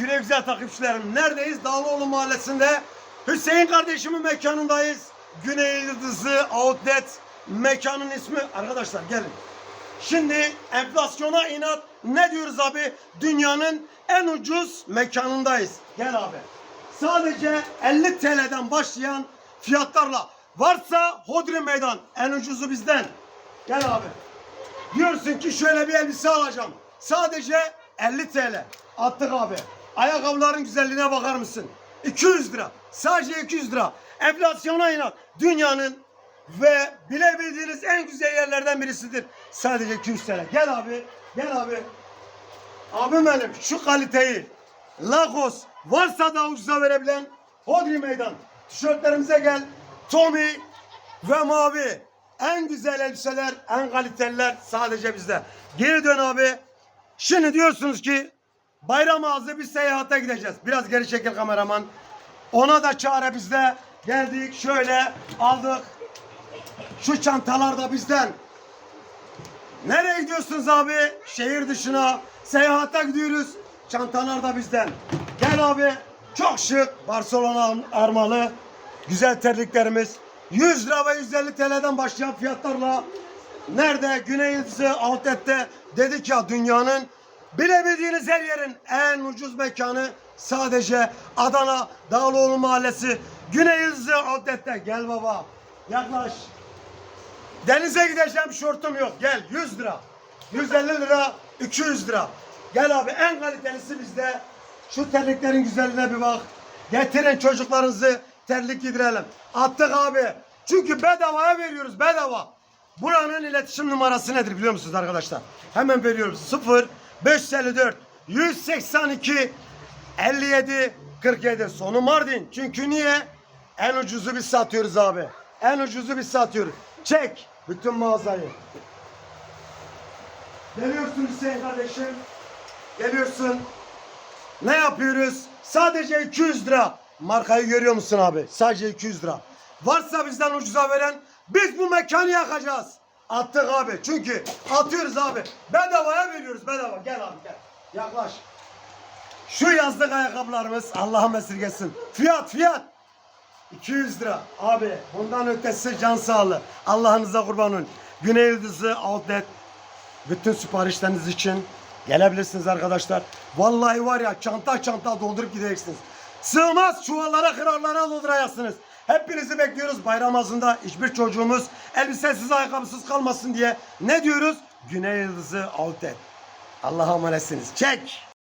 Evet Güzel takipçilerim. Neredeyiz? Dağlıoğlu Mahallesi'nde Hüseyin kardeşimin mekanındayız. Güney Yıldızı Outlet mekanın ismi. Arkadaşlar gelin. Şimdi enflasyona inat ne diyoruz abi? Dünyanın en ucuz mekanındayız. Gel abi. Sadece 50 TL'den başlayan fiyatlarla varsa Hodri Meydan en ucuzu bizden. Gel abi. Diyorsun ki şöyle bir elbise alacağım. Sadece 50 TL. Attık abi. Ayakkabıların güzelliğine bakar mısın? 200 lira. Sadece 200 lira. Enflasyona inat. Dünyanın ve bilebildiğiniz en güzel yerlerden birisidir. Sadece 200 TL. Gel abi. Gel abi. Abim benim şu kaliteyi Lagos varsa da ucuza verebilen Hodri Meydan. Tişörtlerimize gel. Tommy ve mavi. En güzel elbiseler, en kaliteliler sadece bizde. Geri dön abi. Şimdi diyorsunuz ki bayram ağzı bir seyahate gideceğiz. Biraz geri çekil kameraman. Ona da çare bizde. Geldik şöyle aldık. Şu çantalar da bizden. Nereye gidiyorsunuz abi? Şehir dışına. Seyahate gidiyoruz. Çantalar da bizden. Gel abi. Çok şık. Barcelona armalı. Güzel terliklerimiz. 100 lira ve 150 TL'den başlayan fiyatlarla nerede? Güney Yıldızı Outlet'te dedik ya dünyanın bilebildiğiniz her yerin en ucuz mekanı sadece Adana Dağlıoğlu Mahallesi Güney Yıldızı Outlet'te. Gel baba. Yaklaş. Denize gideceğim şortum yok. Gel 100 lira. 150 lira, 200 lira. Gel abi en kalitelisi bizde. Şu terliklerin güzelliğine bir bak. Getirin çocuklarınızı terlik giydirelim. Attık abi. Çünkü bedavaya veriyoruz bedava. Buranın iletişim numarası nedir biliyor musunuz arkadaşlar? Hemen veriyorum. 0 554 182 57 47 sonu Mardin. Çünkü niye? En ucuzu biz satıyoruz abi. En ucuzu biz satıyoruz. Çek bütün mağazayı. Geliyorsun Hüseyin kardeşim. Geliyorsun. Ne yapıyoruz? Sadece 200 lira. Markayı görüyor musun abi? Sadece 200 lira. Varsa bizden ucuza veren biz bu mekanı yakacağız. Attık abi. Çünkü atıyoruz abi. Bedavaya veriyoruz bedava. Gel abi gel. Yaklaş. Şu yazlık ayakkabılarımız Allah'ım esirgesin. Fiyat fiyat. 200 lira. Abi bundan ötesi can sağlığı. Allah'ınıza kurban olun. Güney Yıldızı Outlet bütün siparişleriniz için gelebilirsiniz arkadaşlar. Vallahi var ya çanta çanta doldurup gideceksiniz. Sığmaz çuvallara kırarlara dolduracaksınız. Hepinizi bekliyoruz bayram ağzında hiçbir çocuğumuz elbisesiz ayakkabısız kalmasın diye. Ne diyoruz? Güney Yıldızı Outlet. Allah'a emanetsiniz. Çek.